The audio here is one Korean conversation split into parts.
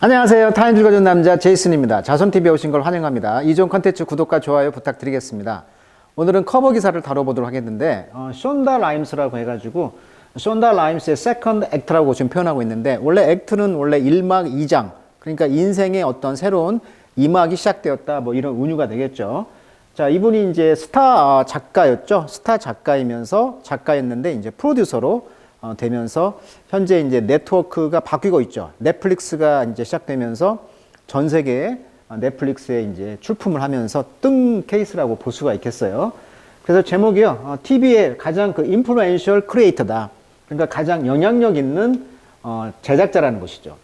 안녕하세요. 타임 읽어준 남자 제이슨입니다. 자손TV에 오신 걸 환영합니다. 이종 컨텐츠 구독과 좋아요 부탁드리겠습니다. 오늘은 커버 기사를 다뤄보도록 하겠는데 어, 션다 라임스라고 해가지고 션다 라임스의 세컨드 액트라고 지금 표현하고 있는데 원래 액트는 원래 1막 2장 그러니까 인생의 어떤 새로운 2막이 시작되었다 뭐 이런 운유가 되겠죠. 자 이분이 이제 스타 어, 작가였죠. 스타 작가이면서 작가였는데 이제 프로듀서로 어, 되면서 현재 이제 네트워크가 바뀌고 있죠. 넷플릭스가 이제 시작되면서 전 세계에 어, 넷플릭스에 이제 출품을 하면서 뜬 케이스라고 볼 수가 있겠어요. 그래서 제목이요. 어, TV의 가장 그 인플루엔셜 크리에이터다. 그러니까 가장 영향력 있는 어, 제작자라는 것이죠.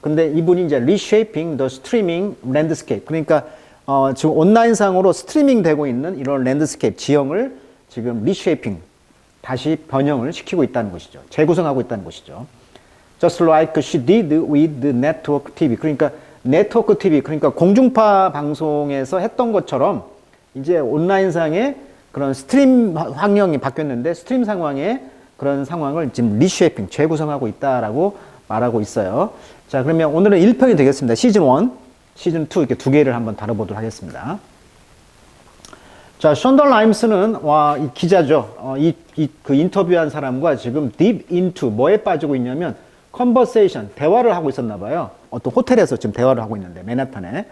근데 이분이 이제 reshaping the streaming landscape. 그러니까 어, 지금 온라인상으로 스트리밍 되고 있는 이런 랜드스케이프 지형을 지금 reshaping 다시 변형을 시키고 있다는 것이죠. 재구성하고 있다는 것이죠. Just like she did with network TV. 그러니까 네트워크 TV, 그러니까 공중파 방송에서 했던 것처럼 이제 온라인상의 그런 스트림 환경이 바뀌었는데 스트림 상황에 그런 상황을 지금 리쉐이핑, 재구성하고 있다라고 말하고 있어요. 자, 그러면 오늘은 1편이 되겠습니다. 시즌 1, 시즌 2 이렇게 두 개를 한번 다뤄보도록 하겠습니다. 자, 션더 라임스는 와, 이 기자죠. 어, 이, 이, 그 인터뷰한 사람과 지금 deep into 뭐에 빠지고 있냐면 conversation, 대화를 하고 있었나 봐요. 어떤 호텔에서 지금 대화를 하고 있는데, 맨하탄에.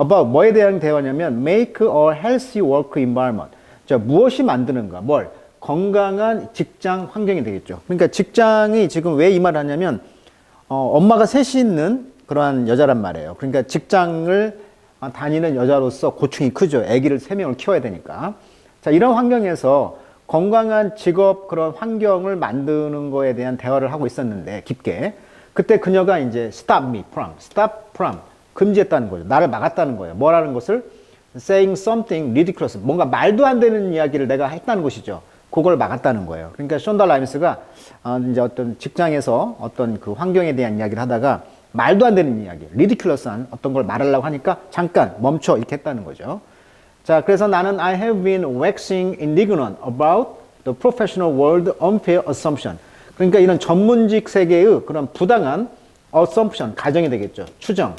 about 뭐에 대한 대화냐면 make a healthy work environment. 자, 무엇이 만드는가? 뭘? 건강한 직장 환경이 되겠죠. 그러니까 직장이 지금 왜 이 말을 하냐면 어, 엄마가 셋이 있는 그러한 여자란 말이에요. 그러니까 직장을 아, 다니는 여자로서 고충이 크죠. 아기를 세 명을 키워야 되니까. 자, 이런 환경에서 건강한 직업 그런 환경을 만드는 거에 대한 대화를 하고 있었는데 깊게 그때 그녀가 이제 stop me from, stop from 금지했다는 거죠. 나를 막았다는 거예요. 뭐라는 것을 saying something ridiculous 뭔가 말도 안 되는 이야기를 내가 했다는 것이죠. 그걸 막았다는 거예요. 그러니까 션다 라임스가 어, 이제 어떤 직장에서 어떤 그 환경에 대한 이야기를 하다가 말도 안 되는 이야기, 리디큘러스한 어떤 걸 말하려고 하니까 잠깐 멈춰 이렇게 했다는 거죠. 자, 그래서 나는 I have been waxing indignant about the professional world unfair assumption. 그러니까 이런 전문직 세계의 그런 부당한 assumption, 가정이 되겠죠. 추정.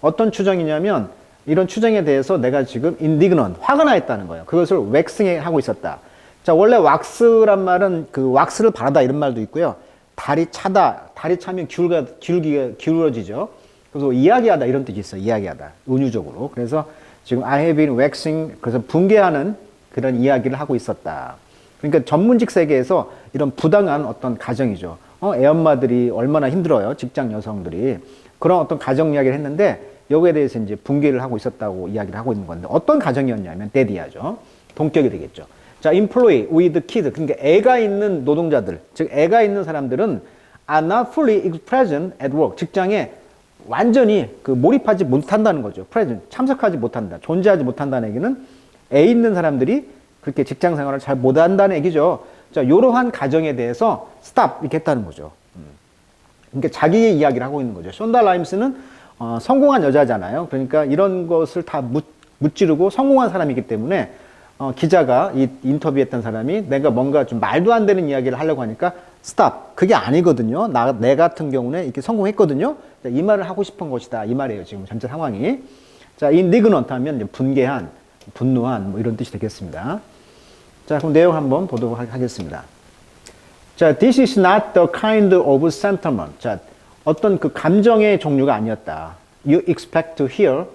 어떤 추정이냐면 이런 추정에 대해서 내가 지금 indignant, 화가 나 있다는 거예요. 그것을 waxing 하고 있었다. 자, 원래 왁스란 말은 그 왁스를 바르다 이런 말도 있고요. 다리 차다, 다리 차면 기울가, 기울기가 기울어지죠. 그래서 이야기하다 이런 뜻이 있어요. 이야기하다. 은유적으로. 그래서 지금 I have been waxing, 그래서 붕괴하는 그런 이야기를 하고 있었다. 그러니까 전문직 세계에서 이런 부당한 어떤 가정이죠. 어, 애엄마들이 얼마나 힘들어요. 직장 여성들이. 그런 어떤 가정 이야기를 했는데 여기에 대해서 이제 붕괴를 하고 있었다고 이야기를 하고 있는 건데 어떤 가정이었냐면 데디아죠. 동격이 되겠죠. 자, employee with kids. 그러니까 애가 있는 노동자들, 즉 애가 있는 사람들은 are not fully present at work. 직장에 완전히 그 몰입하지 못한다는 거죠. present. 참석하지 못한다. 존재하지 못한다는 얘기는 애 있는 사람들이 그렇게 직장 생활을 잘 못한다는 얘기죠. 자, 이러한 가정에 대해서 stop 이렇게 했다는 거죠. 음. 그러니까 자기의 이야기를 하고 있는 거죠. 션다 라임스는 어, 성공한 여자잖아요. 그러니까 이런 것을 다 묻, 무찌르고 성공한 사람이기 때문에 어, 기자가 이 인터뷰했던 사람이 내가 뭔가 좀 말도 안 되는 이야기를 하려고 하니까 스탑. 그게 아니거든요. 나, 내 같은 경우는 이렇게 성공했거든요. 자, 이 말을 하고 싶은 것이다. 이 말이에요. 지금 전체 상황이. 자, 이 니그넌트 하면 이제 분개한, 분노한 뭐 이런 뜻이 되겠습니다. 자, 그럼 내용 한번 보도록 하겠습니다. 자, this is not the kind of sentiment. 자, 어떤 그 감정의 종류가 아니었다. You expect to hear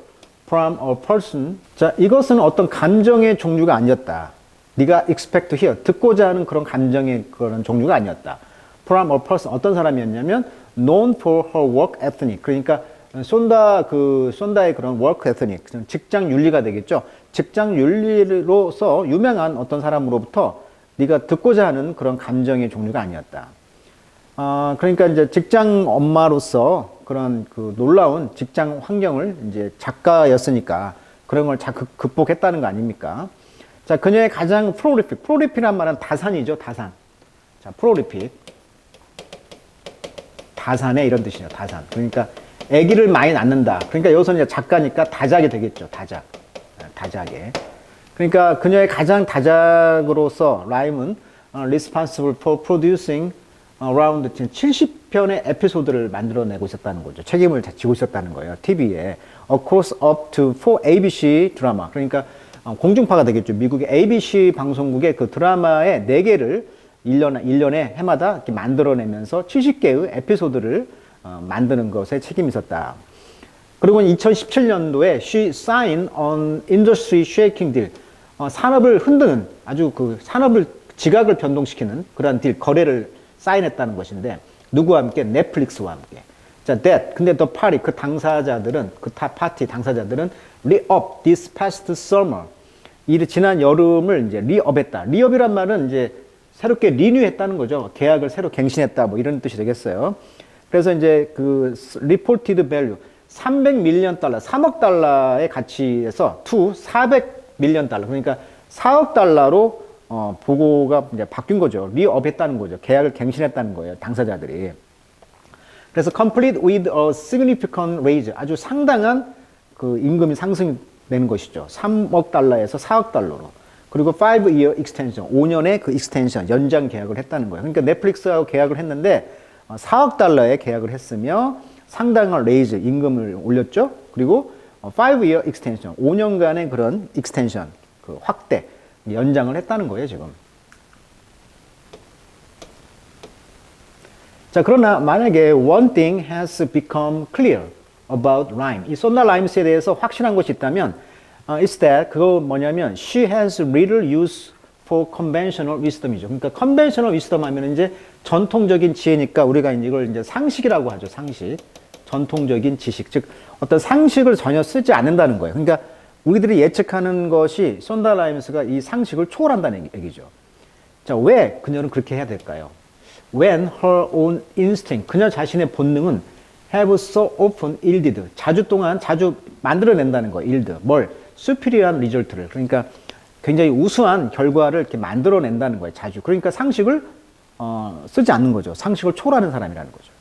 from a person. 자, 이것은 어떤 감정의 종류가 아니었다. 네가 expect hear, 듣고자 하는 그런 감정의 그런 종류가 아니었다. From a person, 어떤 사람이었냐면 known for her work ethic. 그러니까 쏜다 그 쏜다의 그런 work ethic, 직장 윤리가 되겠죠. 직장 윤리로서 유명한 어떤 사람으로부터 네가 듣고자 하는 그런 감정의 종류가 아니었다. 아, 그러니까 이제 직장 엄마로서 그런 그 놀라운 직장 환경을 이제 작가였으니까 그런 걸 잘 극복했다는 거 아닙니까? 자, 그녀의 가장 프로리픽, 프로리픽이란 말은 다산이죠, 다산. 자, 프로리픽. 다산의 이런 뜻이에요, 다산. 그러니까 아기를 많이 낳는다. 그러니까 여기서 이제 작가니까 다작이 되겠죠, 다작. 다작에. 그러니까 그녀의 가장 다작으로서 라임은 uh, responsible for producing around 70편의 에피소드를 만들어내고 있었다는 거죠. 책임을 지고 있었다는 거예요. TV에. Across up to four ABC 드라마. 그러니까 어, 공중파가 되겠죠. 미국의 ABC 방송국의 그 드라마의 4개를 1년, 1년에 해마다 이렇게 만들어내면서 70개의 에피소드를 어, 만드는 것에 책임이 있었다. 그리고 2017년도에 She signed on industry shaking deal. 어, 산업을 흔드는 아주 그 산업을 지각을 변동시키는 그러한 딜, 거래를 사인했다는 것인데 누구와 함께? 넷플릭스와 함께. 자, that. 근데 더 파리 그 당사자들은 그 타, 파티 당사자들은 re-up this past summer. 이 지난 여름을 이제 리업했다. 리업이란 말은 이제 새롭게 리뉴했다는 거죠. 계약을 새로 갱신했다. 뭐 이런 뜻이 되겠어요. 그래서 이제 그 reported value 300밀리언 달러, 3억 달러의 가치에서 to 400밀리언 달러. 그러니까 4억 달러로 어, 보고가 이제 바뀐 거죠. 리업했다는 거죠. 계약을 갱신했다는 거예요. 당사자들이. 그래서 complete with a significant raise. 아주 상당한 그 임금이 상승되는 것이죠. 3억 달러에서 4억 달러로. 그리고 5-year extension, 5년의 그 extension, 연장 계약을 했다는 거예요. 그러니까 넷플릭스하고 계약을 했는데 4억 달러의 계약을 했으며 상당한 레이즈, 임금을 올렸죠. 그리고 5-year extension, 5년간의 그런 extension, 그 확대, 연장을 했다는 거예요, 지금. 자, 그러나 만약에 one thing has become clear about rhyme. 이 쏜다 라임스에 대해서 확실한 것이 있다면 uh, is that 그거 뭐냐면 she has little use for conventional wisdom이죠. 그러니까 conventional wisdom 하면 이제 전통적인 지혜니까 우리가 이걸 이제 상식이라고 하죠. 상식. 전통적인 지식. 즉 어떤 상식을 전혀 쓰지 않는다는 거예요. 그러니까 우리들이 예측하는 것이 쏜다 라임스가 이 상식을 초월한다는 얘기죠. 자, 왜 그녀는 그렇게 해야 될까요? When her own instinct, 그녀 자신의 본능은 have so often yielded, 자주 동안 자주 만들어낸다는 거예요. yield. 뭘? superior한 리절트를. 그러니까 굉장히 우수한 결과를 이렇게 만들어낸다는 거예요. 자주. 그러니까 상식을 어, 쓰지 않는 거죠. 상식을 초월하는 사람이라는 거죠.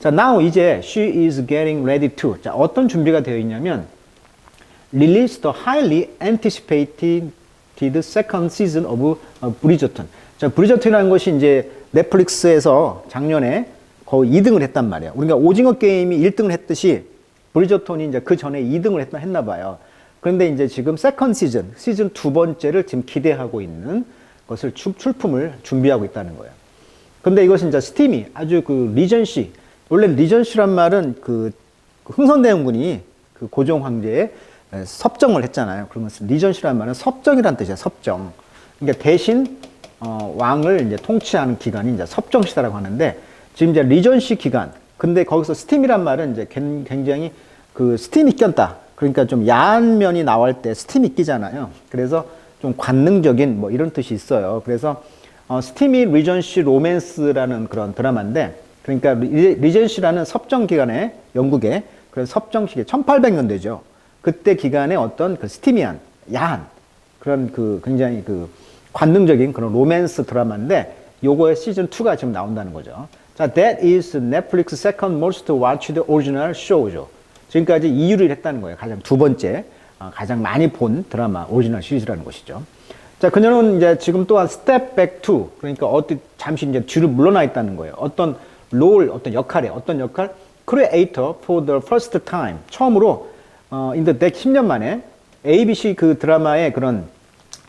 자, now 이제 she is getting ready to. 자, 어떤 준비가 되어 있냐면 release the highly anticipated second season of 브리저턴. 자, 브리저턴이라는 것이 이제 넷플릭스에서 작년에 거의 2등을 했단 말이에요. 우리가 오징어 게임이 1등을 했듯이 브리저톤이 이제 그 전에 2등을 했나, 했나 봐요. 그런데 이제 지금 세컨 시즌, 시즌 두 번째를 지금 기대하고 있는 것을 출, 출품을 준비하고 있다는 거예요. 근데 이것은 이제 스팀이 아주 그 리전시, 원래 리전시란 말은 그 흥선대원군이 그 고종 황제의 섭정을 했잖아요. 그러면 리전시란 말은 섭정이란 뜻이에요. 섭정. 그러니까 대신 어, 왕을 이제 통치하는 기간이 이제 섭정 시대라고 하는데 지금 이제 리전시 기간. 근데 거기서 스팀이란 말은 이제 굉장히 그 스팀이 꼈다. 그러니까 좀 야한 면이 나올 때 스팀이 끼잖아요. 그래서 좀 관능적인 뭐 이런 뜻이 있어요. 그래서 어, 스팀이 리전시 로맨스라는 그런 드라마인데 그러니까 리, 젠시라는 섭정 기간에 영국에 그런 섭정 시기 1800년대죠. 그때 기간에 어떤 그 스티미한 야한 그런 그 굉장히 그 관능적인 그런 로맨스 드라마인데 요거의 시즌 2가 지금 나온다는 거죠. 자, that is Netflix second most watched original show죠. 지금까지 2위를 했다는 거예요. 가장 두 번째, 어, 가장 많이 본 드라마 오리지널 시리즈라는 것이죠. 자, 그녀는 이제 지금 또한 step back to 그러니까 어떤 잠시 이제 뒤로 물러나 있다는 거예요. 어떤 롤, 어떤 역할에 어떤 역할 creator for the first time 처음으로 어, deck 10년 만에 ABC 그 드라마의 그런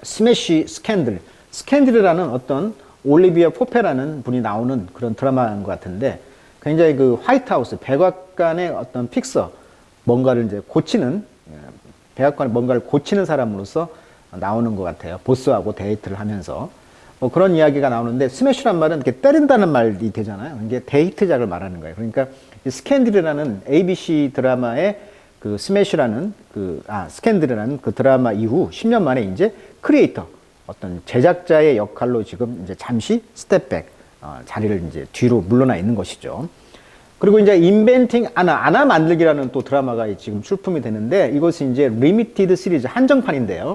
스매시 스캔들, 스캔들이라는 어떤 올리비아 포페라는 분이 나오는 그런 드라마인 것 같은데 굉장히 그 화이트하우스 백악관의 어떤 픽서 뭔가를 이제 고치는 백악관에 뭔가를 고치는 사람으로서 나오는 것 같아요. 보스하고 데이트를 하면서 뭐 그런 이야기가 나오는데 스매시란 말은 이렇게 때린다는 말이 되잖아요. 이게 데이트작을 말하는 거예요. 그러니까 스캔들이라는 ABC 드라마의 그 스매시라는 그, 아, 스캔들이라는 그 드라마 이후 10년 만에 이제 크리에이터, 어떤 제작자의 역할로 지금 이제 잠시 스텝백, 어, 자리를 이제 뒤로 물러나 있는 것이죠. 그리고 이제 인벤팅 아나, 아나 만들기라는 또 드라마가 지금 출품이 되는데 이것이 이제 리미티드 시리즈 한정판인데요.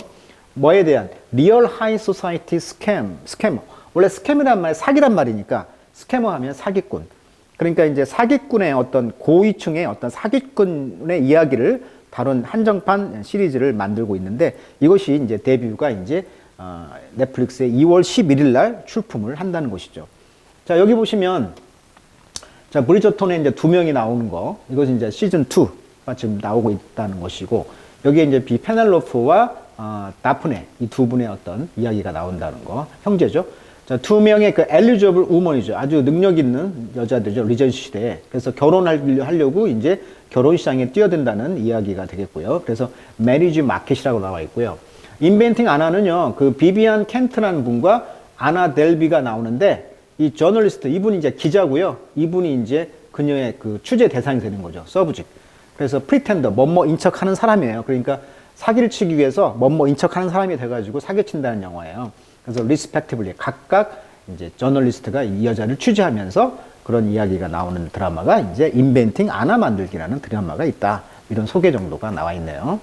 뭐에 대한 리얼 하이 소사이티 스캠, 스캐머. 원래 스캠이란 말 사기란 말이니까 스캐머 하면 사기꾼. 그러니까 이제 사기꾼의 어떤 고위층의 어떤 사기꾼의 이야기를 다룬 한정판 시리즈를 만들고 있는데 이것이 이제 데뷔가 이제 어, 넷플릭스에 2월 11일 날 출품을 한다는 것이죠. 자, 자, 여기 보시면 자, 브리저톤에 이제 두 명이 나오는 거. 이것은 이제 시즌 2가 지금 나오고 있다는 것이고, 여기에 이제 비 페넬로프와 어, 다프네 이 두 분의 어떤 이야기가 나온다는 거. 형제죠. 자, 두 명의 그 엘리저블 우먼이죠. 아주 능력 있는 여자들이죠. 리전시 시대에. 그래서 결혼하려고 이제 결혼 시장에 뛰어든다는 이야기가 되겠고요. 그래서 매리지 마켓이라고 나와 있고요. 인벤팅 아나는요. 그 비비안 켄트라는 분과 아나 델비가 나오는데 이 저널리스트 이분이 이제 기자고요. 이분이 이제 그녀의 그 취재 대상이 되는 거죠. 서브직. 그래서 프리텐더 뭐뭐 인 척하는 사람이에요. 그러니까 사기를 치기 위해서 뭐뭐 인 척하는 사람이 돼가지고 사기친다는 영화예요. 그래서 리스펙티블리 각각 이제 저널리스트가 이 여자를 취재하면서 그런 이야기가 나오는 드라마가 이제 인벤팅 아나 만들기라는 드라마가 있다. 이런 소개 정도가 나와 있네요.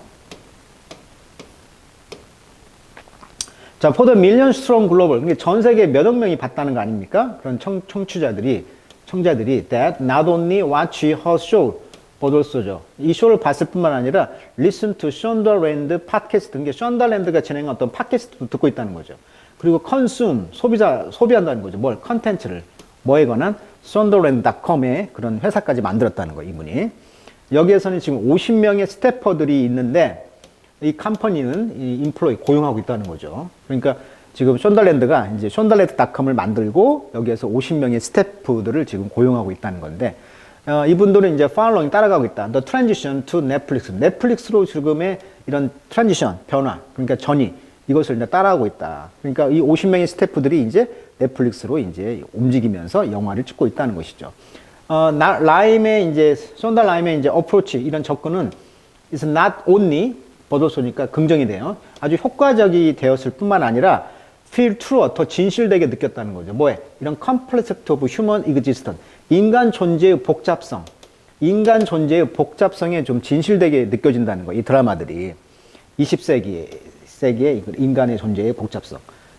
자, million strong global. 그러니까 전 세계 몇억 명이 봤다는 거 아닙니까? 그런 청, 청취자들이, 청자들이 that not only watch her show, also죠. 이 쇼를 봤을 뿐만 아니라 listen to Shondaland 팟캐스트, 그러니까 션더랜드가 진행한 어떤 팟캐스트도 듣고 있다는 거죠. 그리고 consume, 소비자, 소비한다는 거죠. 뭘? 컨텐츠를. 뭐에 관한? shondaland.com의 그런 회사까지 만들었다는 거예요, 이분이. 여기에서는 지금 50명의 스태퍼들이 있는데 이 컴퍼니는 이 인플로이 고용하고 있다는 거죠. 그러니까 지금 션달랜드가 이제 션달랜드닷컴을 만들고 여기에서 50명의 스태프들을 지금 고용하고 있다는 건데 어, 이분들은 이제 팔로잉 따라가고 있다. The transition to Netflix. 넷플릭스로 지금의 이런 트랜지션 변화 그러니까 전이 이것을 이제 따라하고 있다. 그러니까 이 50명의 스태프들이 이제 넷플릭스로 이제 움직이면서 영화를 찍고 있다는 것이죠. 어, 나, 라임의 이제 션달 라임의 이제 어프로치 이런 접근은 is not only 버섯소니까 긍정이 돼요. 아주 효과적이 되었을 뿐만 아니라 feel truer, 더 진실되게 느꼈다는 거죠. 뭐에? 이런 complexity of human existence. 인간 존재의 복잡성. 인간 존재의 복잡성에 좀 진실되게 느껴진다는 거예요. 이 드라마들이. 20세기, 세기의 인간의 존재의 복잡성.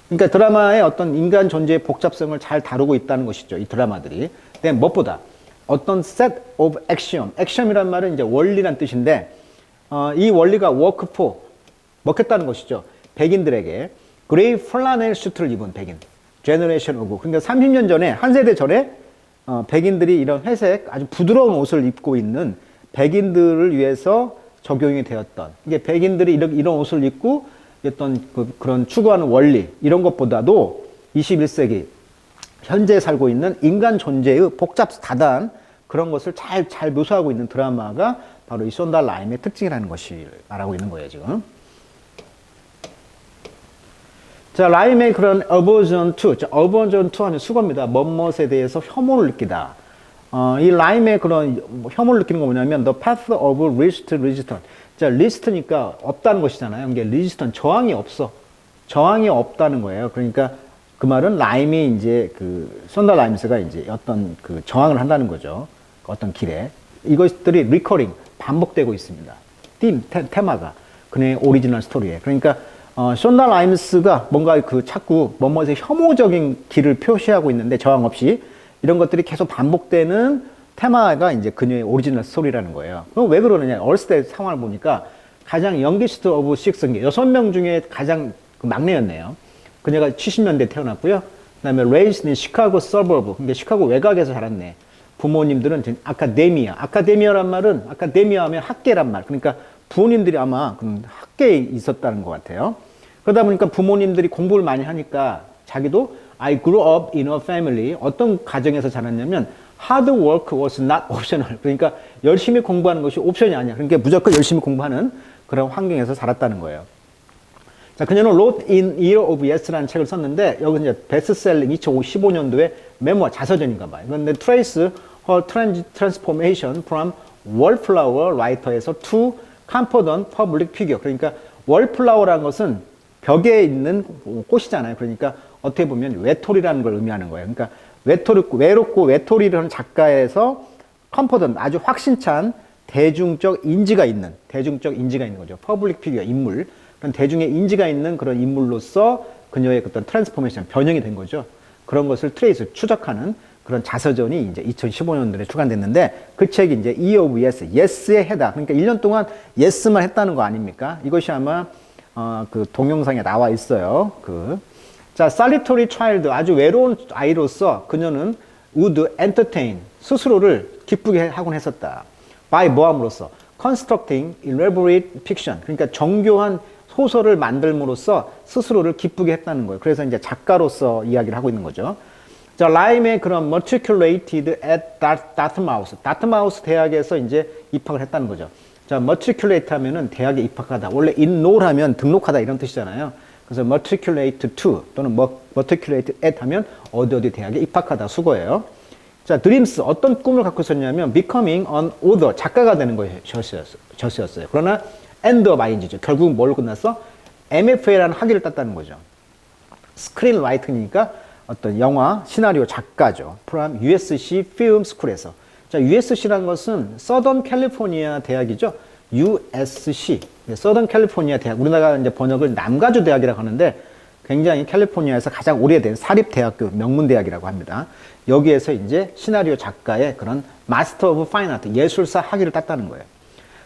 그러니까 드라마의 어떤 인간 존재의 복잡성을 잘 다루고 있다는 것이죠. 이 드라마들이. 근데 무엇보다 어떤 set of axiom. axiom이란 말은 이제 원리란 뜻인데 어, 이 원리가 워크 포 먹혔다는 것이죠. 백인들에게 그레이 플라넬 슈트를 입은 백인 제너레이션 오브 그러니까 30년 전에 한 세대 전에 어, 백인들이 이런 회색 아주 부드러운 옷을 입고 있는 백인들을 위해서 적용이 되었던 이게 백인들이 이런, 이런 옷을 입고 어떤 그, 그런 추구하는 원리 이런 것보다도 21세기 현재 살고 있는 인간 존재의 복잡 다단 그런 것을 잘 잘 묘사하고 있는 드라마가 바로 이 쏜다 라임의 특징이라는 것이 말하고 있는 거예요, 지금. 자, 라임의 그런 어버전 2. 자, 어버전 2 하면 수거입니다. 멋멋에 대해서 혐오를 느끼다. 어, 이 라임의 그런 혐오를 느끼는 거 뭐냐면 the path of least resistance. 자, 리스트니까 없다는 것이잖아요. 이게 리스턴 저항이 없어. 저항이 없다는 거예요. 그러니까 그 말은 라임이 이제 그 쏜다 라임스가 이제 어떤 그 저항을 한다는 거죠. 어떤 길에. 이것들이 리커링 반복되고 있습니다. 팀, 테, 마가 그의 오리지널 스토리에. 그러니까 어, 션다 라임스가 뭔가 그 자꾸 뭐뭐의 혐오적인 길을 표시하고 있는데 저항 없이 이런 것들이 계속 반복되는 테마가 이제 그녀의 오리지널 스토리라는 거예요. 그럼 왜 그러느냐? 어렸을 때 상황을 보니까 가장 영기스트 오브 식스, 여섯 명 중에 가장 그 막내였네요. 그녀가 70년대 태어났고요. 그 다음에 레이스 인 시카고 서버브, 그러니까 시카고 외곽에서 자랐네. 부모님들은 아카데미아. 아카데미아란 말은 아카데미아 하면 학계란 말. 그러니까 부모님들이 아마 학계에 있었다는 것 같아요. 그러다 보니까 부모님들이 공부를 많이 하니까 자기도 I grew up in a family. 어떤 가정에서 자랐냐면 hard work was not optional. 그러니까 열심히 공부하는 것이 옵션이 아니야. 그러니까 무조건 열심히 공부하는 그런 환경에서 자랐다는 거예요. 자, 그녀는 Wrote in Year of Yes라는 책을 썼는데 여기 이제 베스트셀러 2015년도에 메모와 자서전인가 봐요. 그런데 Trace her transformation from wallflower writer에서 to confident public figure. 그러니까 wallflower라는 것은 벽에 있는 꽃이잖아요. 그러니까 어떻게 보면 외톨이라는 걸 의미하는 거예요. 그러니까 외톨이, 외롭고 외톨이라는 작가에서 confident, 아주 확신찬 대중적 인지가 있는, 대중적 인지가 있는 거죠. public figure, 인물. 그런 대중의 인지가 있는 그런 인물로서 그녀의 어떤 트랜스포메이션, 변형이 된 거죠. 그런 것을 트레이스, 추적하는 그런 자서전이 이제 2015년도에 출간됐는데 그 책이 이제 E of Yes, Yes에 해다. 그러니까 1년 동안 Yes만 했다는 거 아닙니까? 이것이 아마 어, 그 동영상에 나와 있어요. 그. 자, solitary child 아주 외로운 아이로서 그녀는 would entertain 스스로를 기쁘게 하곤 했었다. by 뭐함으로써 constructing elaborate fiction 그러니까 정교한 소설을 만들므로써 스스로를 기쁘게 했다는 거예요. 그래서 이제 작가로서 이야기를 하고 있는 거죠. 자, 라임의 그런 matriculated at Dartmouth, 다트마우스 대학에서 이제 입학을 했다는 거죠. 자, matriculate 하면은 대학에 입학하다. 원래 enroll 하면 등록하다 이런 뜻이잖아요. 그래서 matriculate to 또는 matriculate at 하면 어디 어디 대학에 입학하다 수거예요. 자, dreams 어떤 꿈을 갖고 있었냐면 becoming an author 작가가 되는 것이었어요. 그러나 end of ing죠. 결국 뭘로 끝났어? MFA라는 학위를 땄다는 거죠. 스크린 라이터니까 어떤 영화 시나리오 작가죠. from USC Film School에서. 자, USC라는 것은 서던 캘리포니아 대학이죠. USC. 서던 캘리포니아 대학. 우리나라가 이제 번역을 남가주 대학이라고 하는데 굉장히 캘리포니아에서 가장 오래된 사립 대학교 명문 대학이라고 합니다. 여기에서 이제 시나리오 작가의 그런 마스터 오브 파인 아트 예술사 학위를 땄다는 거예요.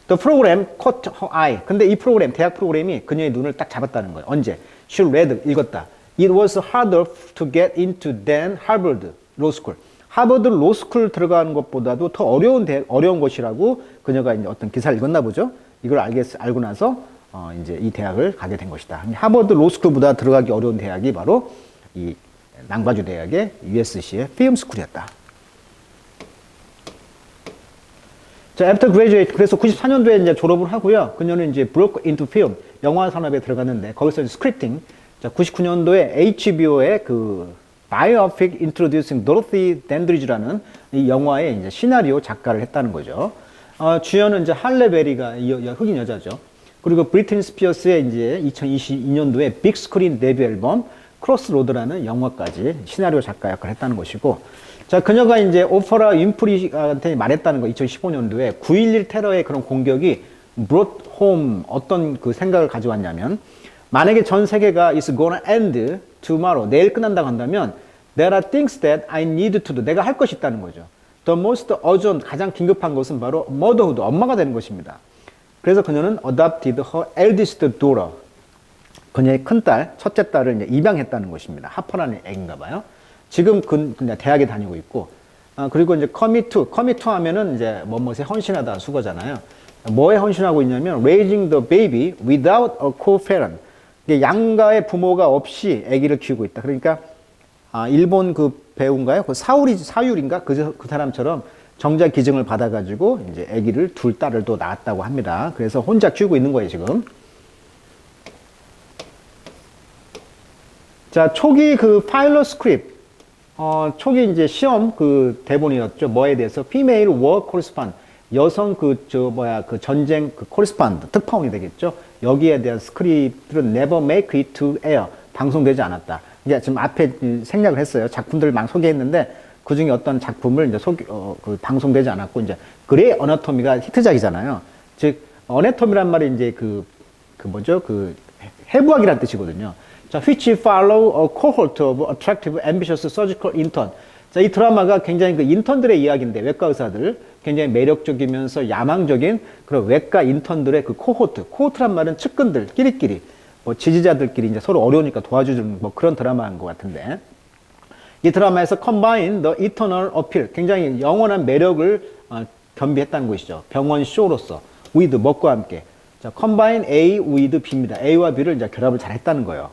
Program caught her eye. 근데 이 프로그램 대학 프로그램이 그녀의 눈을 딱 잡았다는 거예요. 언제? She read 읽었다. It was harder to get into than Harvard Law School. 하버드 로스쿨 들어가는 것보다도 더 어려운 대, 어려운 것이라고 그녀가 이제 어떤 기사를 읽었나 보죠. 이걸 알겠, 알고 나서 어, 이제 이 대학을 가게 된 것이다. 하버드 로스쿨보다 들어가기 어려운 대학이 바로 이 남가주 대학의 USC의 필름 스쿨이었다. 자, after graduate 그래서 94년도에 이제 졸업을 하고요. 그녀는 이제 broke into film 영화 산업에 들어갔는데 거기서 스크립팅 자, 99년도에 HBO의 그 biopic introducing Dorothy Dandridge라는 이 영화의 이제 시나리오 작가를 했다는 거죠. 어, 주연은 이제 할레 베리가 이 여, 흑인 여자죠. 그리고 브리트니 스피어스의 이제 2022년도에 빅 스크린 데뷔 앨범 크로스로드라는 영화까지 시나리오 작가 역할을 했다는 것이고 자, 그녀가 이제 오퍼라 윈프리한테 말했다는 거 2015년도에 9.11 테러의 그런 공격이 brought home 어떤 그 생각을 가져왔냐면 만약에 전 세계가 is gonna end tomorrow 내일 끝난다고 한다면 there are things that I need to do 내가 할 것이 있다는 거죠. The most urgent 가장 긴급한 것은 바로 motherhood 엄마가 되는 것입니다. 그래서 그녀는 adopted her eldest daughter 그녀의 큰 딸, 첫째 딸을 입양했다는 것입니다. 하퍼라는 애인가 봐요. 지금 그 그냥 대학에 다니고 있고, 아, 그리고 이제 commit to, commit to 하면은 이제 뭐뭐에 헌신하다 수거잖아요. 뭐에 헌신하고 있냐면 raising the baby without a co-parent. 양가의 부모가 없이 아기를 키우고 있다. 그러니까 아, 일본 그 배우인가요? 그 사울이 사율인가 그, 그 사람처럼 정자 기증을 받아가지고 이제 아기를 둘 딸을 또 낳았다고 합니다. 그래서 혼자 키우고 있는 거예요 지금. 자 초기 그 파일럿 스크립트 어, 초기 이제 시험 그 대본이었죠. 뭐에 대해서 female war correspond 여성 그 저 뭐야 그 전쟁 그 correspond 특파원이 되겠죠. 여기에 대한 스크립트는 never make it to air 방송되지 않았다. 이제 지금 앞에 생략을 했어요. 작품들을 막 소개했는데 그 중에 어떤 작품을 이제 소개, 어, 그 방송되지 않았고 이제 그레이 어나토미가 히트작이잖아요. 즉 어네토미란 말이 이제 그, 그 뭐죠 그 해부학이란 뜻이거든요. 자, which follow a cohort of attractive, ambitious surgical intern. 자, 이 드라마가 굉장히 그 인턴들의 이야기인데 외과 의사들 굉장히 매력적이면서 야망적인 그런 외과 인턴들의 그 코호트, 코호트란 말은 측근들, 끼리끼리 뭐 지지자들끼리 이제 서로 어려우니까 도와주는 뭐 그런 드라마인 것 같은데 이 드라마에서 combine the eternal appeal 굉장히 영원한 매력을 어, 겸비했다는 것이죠. 병원 쇼로서 with 먹과 함께 자, combine A with B입니다. A와 B를 이제 결합을 잘했다는 거예요.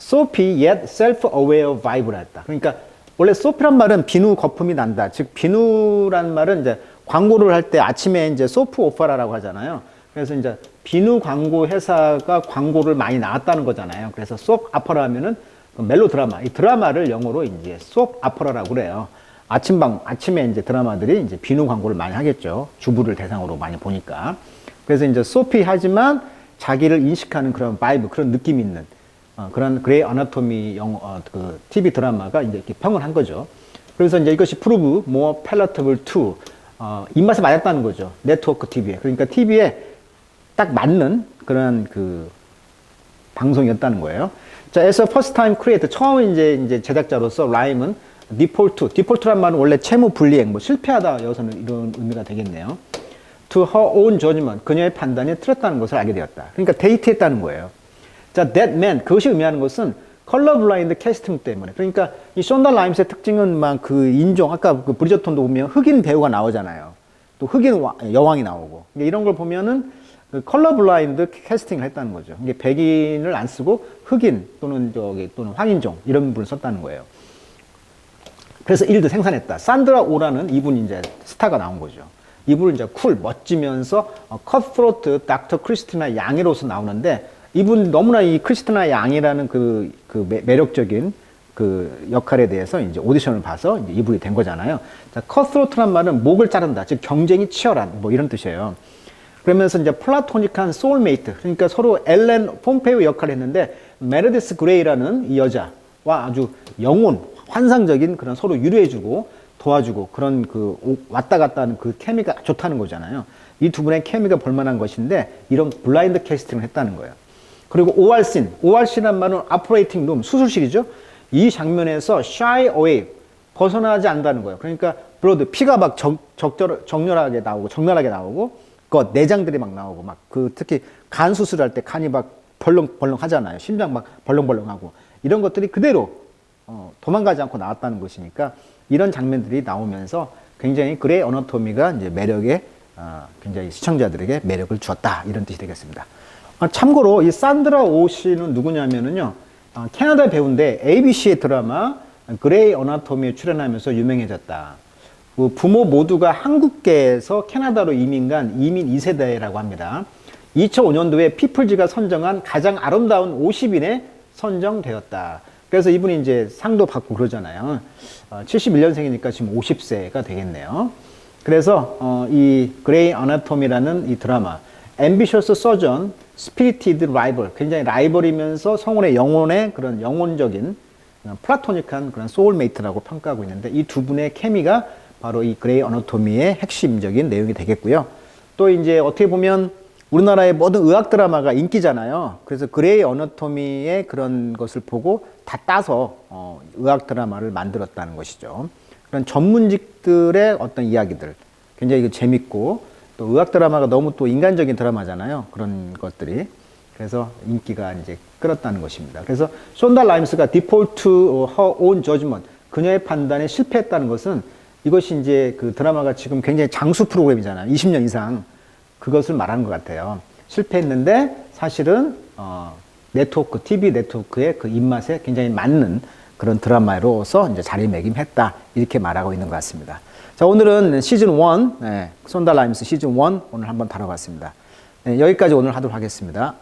soapy yet self-aware vibe를 했다. 그러니까 원래 소피란 말은 비누 거품이 난다. 즉 비누란 말은 이제 광고를 할 때 아침에 이제 소프 오퍼라라고 하잖아요. 그래서 이제 비누 광고 회사가 광고를 많이 나왔다는 거잖아요. 그래서 소 아퍼라 하면은 그 멜로 드라마, 이 드라마를 영어로 이제 소 아퍼라라고 그래요. 아침방 아침에 이제 드라마들이 이제 비누 광고를 많이 하겠죠. 주부를 대상으로 많이 보니까. 그래서 이제 소피 하지만 자기를 인식하는 그런 바이브, 그런 느낌이 있는 어, 그런 그레이 아나토미 영, 어, 그 TV 드라마가 이제 이렇게 평을 한 거죠. 그래서 이제 이것이 프루브 more palatable to 어, 입맛에 맞았다는 거죠. 네트워크 TV에. 그러니까 TV에 딱 맞는 그런 그 방송이었다는 거예요. 자, a first time creator 처음 이제 이제 제작자로서 라임은 디폴트, 디폴트란 말은 원래 채무 불이행, 뭐 실패하다 여서는 이런 의미가 되겠네요. To her own judgment, 그녀의 판단이 틀렸다는 것을 알게 되었다. 그러니까 데이트했다는 거예요. 자, that man, 그것이 의미하는 것은 컬러 블라인드 캐스팅 때문에. 그러니까 이 션다 라임스의 특징은 막 그 인종, 아까 그 브리저톤도 보면 흑인 배우가 나오잖아요. 또 흑인 와- 여왕이 나오고. 이런 걸 보면은 그 컬러 블라인드 캐스팅을 했다는 거죠. 이게 백인을 안 쓰고 흑인 또는 저기 또는 황인종 이런 분을 썼다는 거예요. 그래서 일도 생산했다. 산드라 오라는 이분 이제 스타가 나온 거죠. 이분은 이제 쿨, 멋지면서 어, 컷프로트 닥터 크리스티나 양이로서 나오는데 이분 너무나 이 크리스티나 양이라는 그, 그 매- 매력적인 그 역할에 대해서 이제 오디션을 봐서 이제 이분이 된 거잖아요. 자, 컷프로트란 말은 목을 자른다. 즉 경쟁이 치열한 뭐 이런 뜻이에요. 그러면서 이제 플라토닉한 소울메이트 그러니까 서로 엘렌 폼페이오 역할을 했는데 메르디스 그레이라는 이 여자와 아주 영혼 환상적인 그런 서로 유리해주고 도와주고 그런 그 오- 왔다 갔다 하는 그 케미가 좋다는 거잖아요. 이 두 분의 케미가 볼만한 것인데 이런 블라인드 캐스팅을 했다는 거예요. 그리고 OR씬, OR씬란 말은 operating room, 수술실이죠. 이 장면에서 shy away, 벗어나지 않는다는 거예요. 그러니까 블러드, 피가 막 적, 적절, 적렬하게 나오고, 적나라하게 나오고, 그 내장들이 막 나오고, 막 그 특히 간 수술할 때 간이 막 벌렁벌렁 하잖아요. 심장 막 벌렁벌렁하고. 이런 것들이 그대로 어, 도망가지 않고 나왔다는 것이니까 이런 장면들이 나오면서 굉장히 그레이 어너토미가 이제 매력에 어, 굉장히 시청자들에게 매력을 주었다 이런 뜻이 되겠습니다. 아, 참고로 이 산드라 오 씨는 누구냐면은요 아, 캐나다 배우인데 ABC의 드라마 그레이 어나토미에 출연하면서 유명해졌다. 그 부모 모두가 한국계에서 캐나다로 이민 간 이민 2세대라고 합니다. 2005년도에 피플지가 선정한 가장 아름다운 50인에 선정되었다. 그래서 이분이 이제 상도 받고 그러잖아요. 어, 71년생이니까 지금 50세가 되겠네요. 그래서 어, 이 그레이 어나토미라는 이 드라마 앰비셔스 서전 스피리티드 라이벌 굉장히 라이벌이면서 성운의 영혼의 그런 영혼적인 그런 플라토닉한 그런 소울메이트라고 평가하고 있는데 이 두 분의 케미가 바로 이 그레이 어너토미의 핵심적인 내용이 되겠고요. 또 이제 어떻게 보면 우리나라의 모든 의학 드라마가 인기잖아요. 그래서 그레이 어너토미의 그런 것을 보고 다 따서 어, 의학 드라마를 만들었다는 것이죠. 그런 전문직들의 어떤 이야기들 굉장히 그 재밌고 또 의학 드라마가 너무 또 인간적인 드라마잖아요. 그런 것들이 그래서 인기가 이제 끌었다는 것입니다. 그래서 손다 라임스가 디폴트 her own judgment 그녀의 판단에 실패했다는 것은 이것이 이제 그 드라마가 지금 굉장히 장수 프로그램이잖아요. 20년 이상 그것을 말하는 것 같아요. 실패했는데 사실은 어, 네트워크 TV 네트워크의 그 입맛에 굉장히 맞는 그런 드라마로서 이제 자리매김했다 이렇게 말하고 있는 것 같습니다. 자 오늘은 시즌 1 네, 손다 라임스 시즌 1 오늘 한번 다뤄봤습니다. 네, 여기까지 오늘 하도록 하겠습니다.